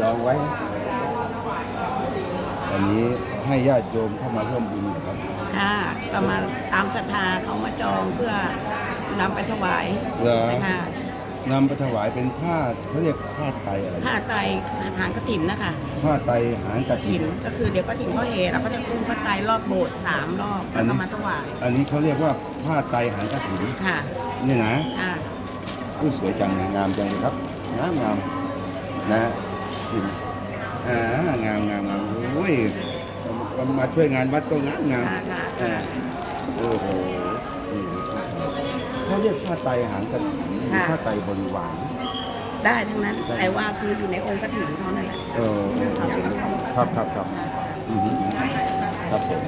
จองไว้วันนี้ให้ญาติโยมเข้ามาร่วมบุญครับ ค่ะก็มาตามศรัทธาเขามาจองเพื่อนำไปถวายเหรอ นะคะนำไปถวายเป็นผ้าเขาเรียกผ้าไตรอะไร ผ้าไตรหางกระถินนะคะผ้าไตรหางกระถิถิน นก็คือเดี๋ยวก็ถินเขาเฮเราก็จะคุ้มผ้าไตรรอบโบสถ์สามรอบอัแล้นวนี้ ก็มาถวายอันนี้เขาเรียกว่าผ้าไตรหางกระถินค่ะนี่นะ ค่ะ ผู้สวยจังงามจังเลยครับงามงามนะ ฮะอ่างามงามงามโอ้ยมาช่วยงานวัดก็งามงามค่ะค่ะอ่าค่ะโอ้โหนี่เขาเรียกผ้าไตรหางกระถินหรือผ้าไตรบริวาร ได้ทั้งนั้นแต่ว่าคืออยู่ในองค์กระถินเขานั่นแหละเออครับครับครับอือฮึครับผม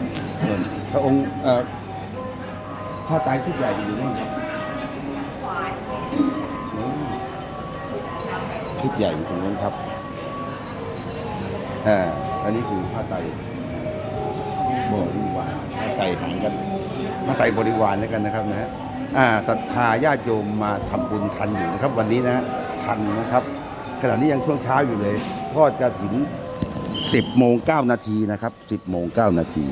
ส่วนพระองค์เอ่อผ้าไตรชุดใหญ่อยู่นู่นครับอืมชุดใหญ่อยู่ตรงนู้นครับ อ่าอันนี้คือผ้าไตรบริวารผ้าไตรหางกันผ้าไตรบริวารแล้วกันนะครับนะฮะอ่าศรัทธาญาติโยมมาทำบุญทันอยู่นะครับ วันนี้นะทันนะครับ ขณะนี้ยังช่วงเช้าอยู่เลยทอดกระถิ่น10โมง9นาทีนะครับ10โมง9นาที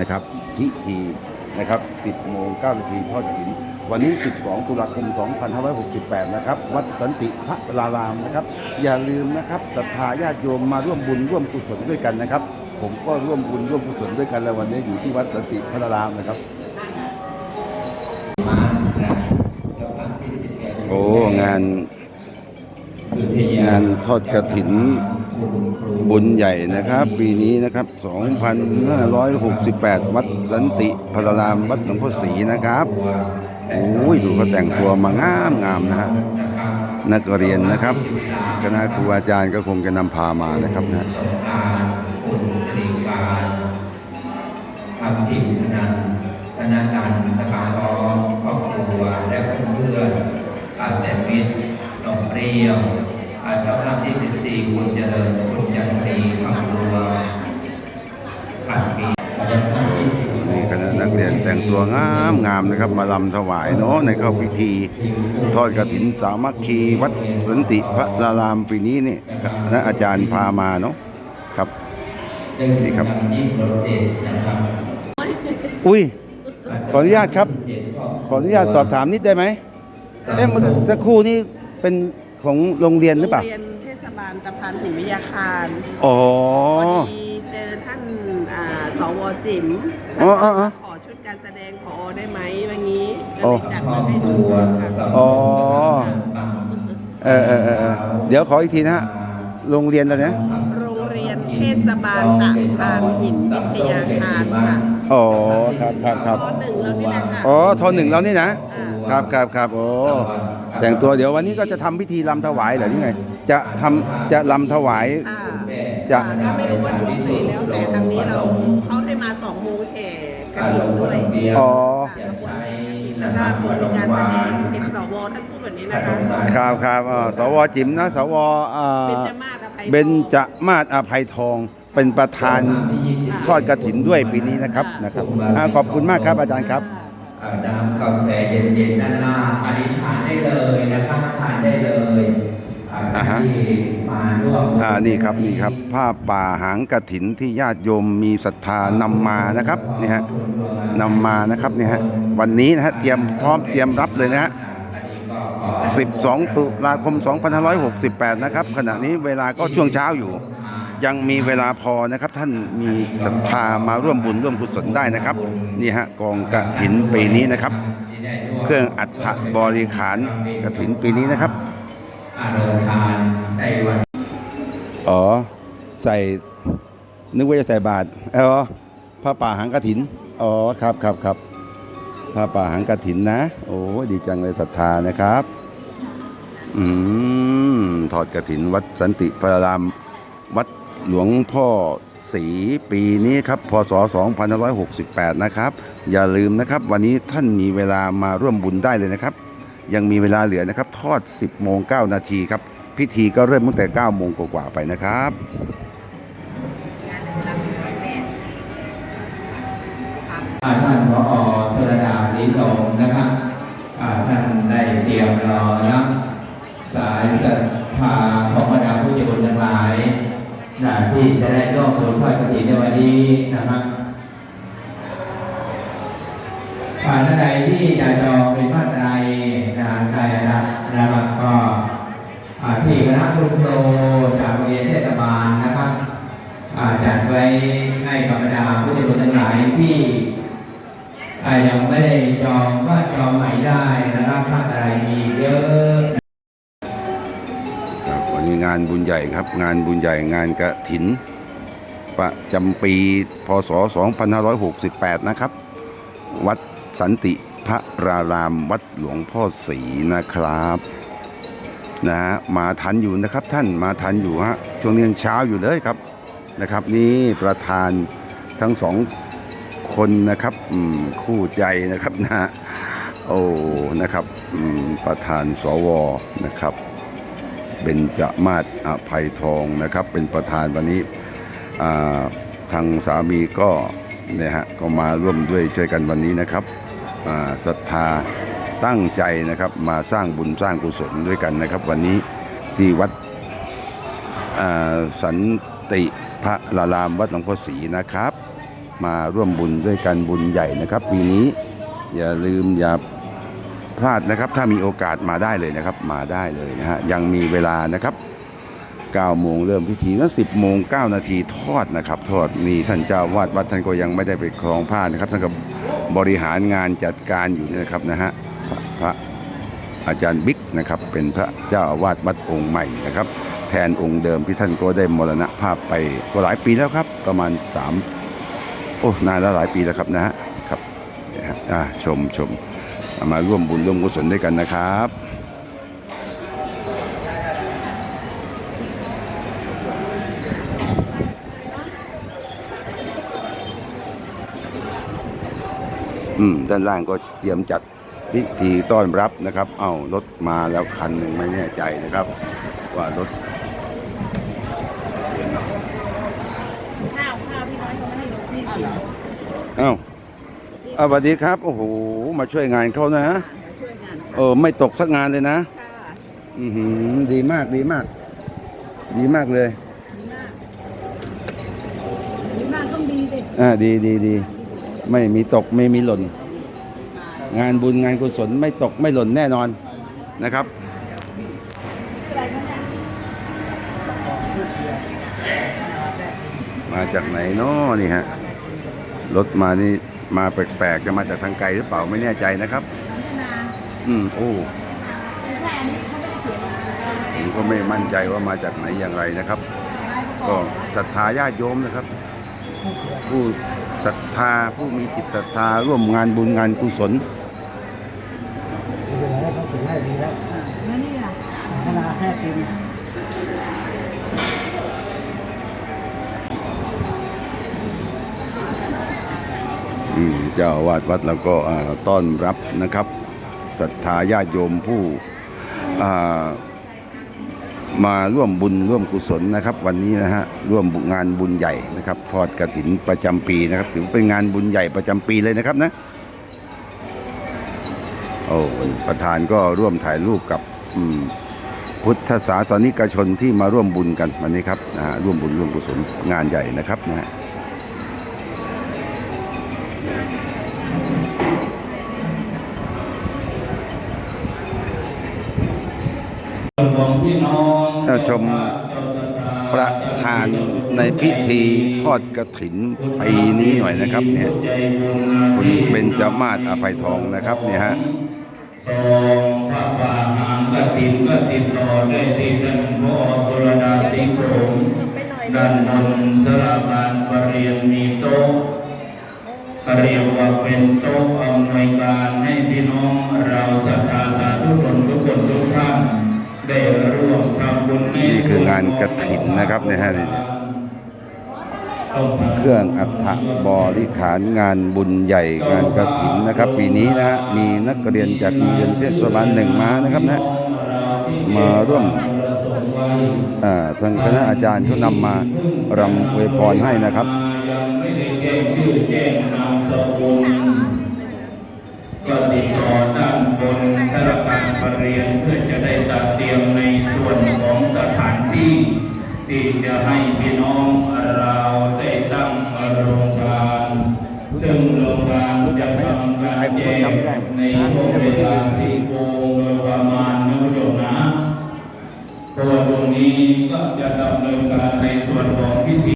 นะครับพิธีนะครับ10โมง9นาทีทอดกระถิ่น วันนี้ 12 ตุลาคม 2568 นะครับ วัดสันติพระรารามนะครับ อย่าลืมนะครับศรัทธาญาติโยมมาร่วมบุญร่วมกุศลด้วยกันนะครับ ผมก็ร่วมบุญร่วมกุศลด้วยกันแล้ววันนี้อยู่ที่วัดสันติพระรารามนะครับ โอ้งาน งานทอดกระถินบุญใหญ่นะครับ ปีนี้นะครับ 2568 วัดสันติพระรามวัดหลวงพ่อศรีนะครับ โอ้ยดูเขาแต่งตัวมางามงามนะฮะนักเรียนนะครับคณะครูอาจารย์ก็คงจะนำพามานะครับนะทำทิมธนันธนาการนะครับพร้อมครอบครัวและเพื่อนอาแสนมิตรนมเปรี้ยวอาเจ้าภาพที่14คุณเจริญคุณยันทรีคำรัวขันปี แต่งตัวงามงามนะครับ มาลำถวายเนาะในเข้าพิธี ทอดกระถินสามัคคีวัดสันติพระรารามปีนี้นี่คณะอาจารย์พามาเนาะครับนี่ครับยิ่งโดดเด่นนะครับ อุ้ยขออนุญาตครับ ขออนุญาตสอบถามนิดได้ไหมเอ๊ะเมันสักครู่นี้เป็นของโรงเรียนหรือเปล่าโงเรียนเทศบาลตะพานหินวิทยาคารอ๋อพอดีเจอท่านอ่า สวจิ๋มอ๋ออ๋ออ๋อ ขอชุดการแสดงพอได้ไหมวันนี้ก็โอ้เลยจัดมาให้ดูค่ะอ๋อ เออเออเออเออเดี๋ยวขออีกทีนะฮะโรงเรียนอะไรนะโรงเรียนเทศบาลตะพานหินวิทยาคารค่ะอ๋อครับครับครับข้อหนึ่งแล้วนี่แหละค่ะอ๋อทอหนึ่งแล้วนี่นะค่ะครับครับครับโอ้แต่งตัวเดี๋ยววันนี้ก็จะทำพิธีลำถวายเหรอนี่ไง จะทำจะลำถวายอ่า จะก็ไม่รู้ว่าช่วงไหนแล้วแต่ทางนี้เราเขาได้มาสองโมงแห่กระถิ่นด้วยอ๋อแล้วก็มีการแสดงเป็นสวท่านพูดแบบนี้นะคะครับครับอ่าสวจิ๋มนะสวอ่าเป็นจมาศอภัยเบนจมาศอภัยทองเป็นประธานทอดกระถินด้วยปีนี้นะครับนะครับอ่าขอบคุณมากครับอาจารย์ครับอ่าน้ำกาแฟเย็นๆด้านหน้าอธิษฐานได้เลยนะครับทานได้เลย อาอ่าฮะอ่านี่ครับนี่ครับผ้าป่าหางกระถินที่ญาติโยมมีศรัทธานำมานะครับนี่ฮะนำมานะครับนี่ฮะวันนี้นะฮะเตรียมพร้อมเตรียมรับเลยนะฮะ12 ตุลาคม 2568 นะครับ ขณะนี้เวลาก็ช่วงเช้าอยู่ ยังมีเวลาพอนะครับ ท่านมีศรัทธามาร่วมบุญร่วมกุศลได้นะครับ นี่ฮะกองกระถินปีนี้นะครับ เครื่องอัฐบริขารกระถินปีนี้นะครับ อาโรทานในวัน อ๋อ ใส่ นึกว่าจะใส่บาตรอ๋อผ้าป่าหางกระถิน อ๋อ ครับครับครับผ้าป่าหางกระถินนะ โอ้ดีจังเลยศรัทธานะครับ อืมทอดกระถินวัดสันติพระราม วัดหลวงพ่อศรีปีนี้ครับ พศ 2568 นะครับ อย่าลืมนะครับ วันนี้ท่านมีเวลามาร่วมบุญได้เลยนะครับ ยังมีเวลาเหลือนะครับ ทอด 10โมง9นาทีครับ พิธีก็เริ่มตั้งแต่9โมงกว่าๆไปนะครับอ่าท่านผอสุรดาลิ้นลมนะครับอ่าท่านได้เตรียมรอนะสายศรัทธาของบรรดาผู้ใจบุญทั้งหลายที่จะได้ร่วมบุญทอดกฐินในวันนี้นะครับ อ่าท่านใดที่จะจองเป็นผ้าไตรนะใครนะนะครับก็อ่าที่คณะครูโตจากโรงเรียนเทศบาลนะครับจัดไว้ให้กับบรรดาผู้ใจบุญทั้งหลายที่ยังไม่ได้จองก็จองใหม่ได้นะครับผ้าไตรมีเยอะครับวันนี้งานบุญใหญ่ครับงานบุญใหญ่งานกระถินประจำปี พศ 2568 นะครับ วัด สันติพระรารามวัดหลวงพ่อศรีนะครับนะฮะมาทันอยู่นะครับท่านมาทันอยู่ฮะช่วงนี้ยังเช้าอยู่เลยครับนะครับ นี่ประธานทั้งสองคนนะครับคู่ใจนะครับนะฮะโอ้นะครับประธานสวนะครับเบญจมาศอภัยทองนะครับ เป็นประธานวันนี้ทางสามีก็เนี่ยฮะก็มาร่วมด้วยช่วยกันวันนี้นะครับ ศรัทธาตั้งใจนะครับมาสร้างบุญสร้างกุศลด้วยกันนะครับ วันนี้ที่วัดสันติพระลารามวัดหลวงพ่อศรีนะครับ มาร่วมบุญด้วยกันบุญใหญ่นะครับ ปีนี้อย่าลืมอย่าพลาดนะครับ ถ้ามีโอกาสมาได้เลยนะครับ มาได้เลยนะฮะยังมีเวลานะครับ9โมงเริ่มพิธีนั้น10โมง9นาทีทอดนะครับ ทอดนี่ท่านเจ้าวาดวัดท่านก็ยังไม่ได้ไปครองผ้านะครับท่านก็ บริหารงานจัดการอยู่นี่นะครับนะฮะพระพระอาจารย์บิ๊กนะครับเป็นพระเจ้าอาวาสวัดองค์ใหม่นะครับ แทนองค์เดิมที่ท่านก็ได้มรณภาพไปก็หลายปีแล้วครับ ประมาณ3โอ้นานแล้วหลายปีแล้วครับนะฮะครับนะอ่าชมชมมาร่วมบุญร่วมกุศลด้วยกันนะครับ อืมด้านล่างก็เตรียมจัดพิธีต้อนรับนะครับ เอ้ารถมาแล้วคันหนึ่งไม่แน่ใจนะครับ ว่ารถเดี๋ยวนะข้าวข้าวพี่น้อยเขาไม่ให้ลงพี่กินเอ้าอ่าสวัสดีครับโอ้โหมาช่วยงานเขานะมาช่วยงานเออไม่ตกสักงานเลยนะ ค่ะอือหือดีมากดีมาก ดีมากเลยดีมากดีมากต้องดีดิอ่าดีดีดี ไม่มีตกไม่มีหล่น งานบุญงานกุศลไม่ตกไม่หล่นแน่นอนนะครับ มาจากไหนนาะนี่ฮะรถมานี่มาแปลกๆจะมาจากทางไกลหรือเปล่าไม่แน่ใจนะครับ อืมโอ้ผมก็ไม่มั่นใจว่ามาจากไหนอย่างไรนะครับ ก็ศรัทธาญาติโยมนะครับ ผู้ ศรัทธาผู้มีจิตศรัทธาร่วมงานบุญงานกุศลแล้วนี่ล่ะอืมเจ้าวาดวัดเราก็อ่าต้อนรับนะครับศรัทธาญาติโยมผู้อ่า มาร่วมบุญร่วมกุศลนะครับ วันนี้นะฮะร่วมงานบุญใหญ่นะครับ ทอดกระถินประจำปีนะครับ ถือเป็นงานบุญใหญ่ประจำปีเลยนะครับนะโอ้ประธานก็ร่วมถ่ายรูปกับพุทธศาสนิกชนที่มาร่วมบุญกันวันนี้ครับนะฮะร่วมบุญร่วมกุศลงานใหญ่นะครับนะฮะ เราชมประธานในพิธีทอดกระถินปีนี้หน่อยนะครับเนี่ยคุณเป็นจมาศอภัยทองนะครับเนี่ยฮะสองพระป่าหางกฐินก็ติดต่อได้ที่ท่านพอสุรดาศรีสมด้านบนสลาการประเรียนมีโต๊ะเรียกว่าเป็นโต๊ะอำนวยการให้พี่น้องานกระถินนะครับเนี่ยฮะเครื่องอัฐบริขาร งานบุญใหญ่งานกระถินนะครับ ปีนี้นะฮะมีนักเรียนจากโรงเรียนเทศบาลหนึ่งมานะครับนะมาร่วมอ่าทางคณะอาจารย์เขานำมารำอวยพรให้นะครับยังไม่ได้แจ้งชื่อแจ้งนสกุลก็ติดต่อด้านบนสารการประเรียนเพื่อจะได้ตัดเตรียมใน ที่จะให้พี่น้องเราได้ตั้งโรงทาน ซึ่งโรงทานจะทำการแจกในช่วงเวลาสี่โมงโดยประมาณนะโยมนะตัวตรงนี้ก็จะดำเนินการในส่วนของพิธี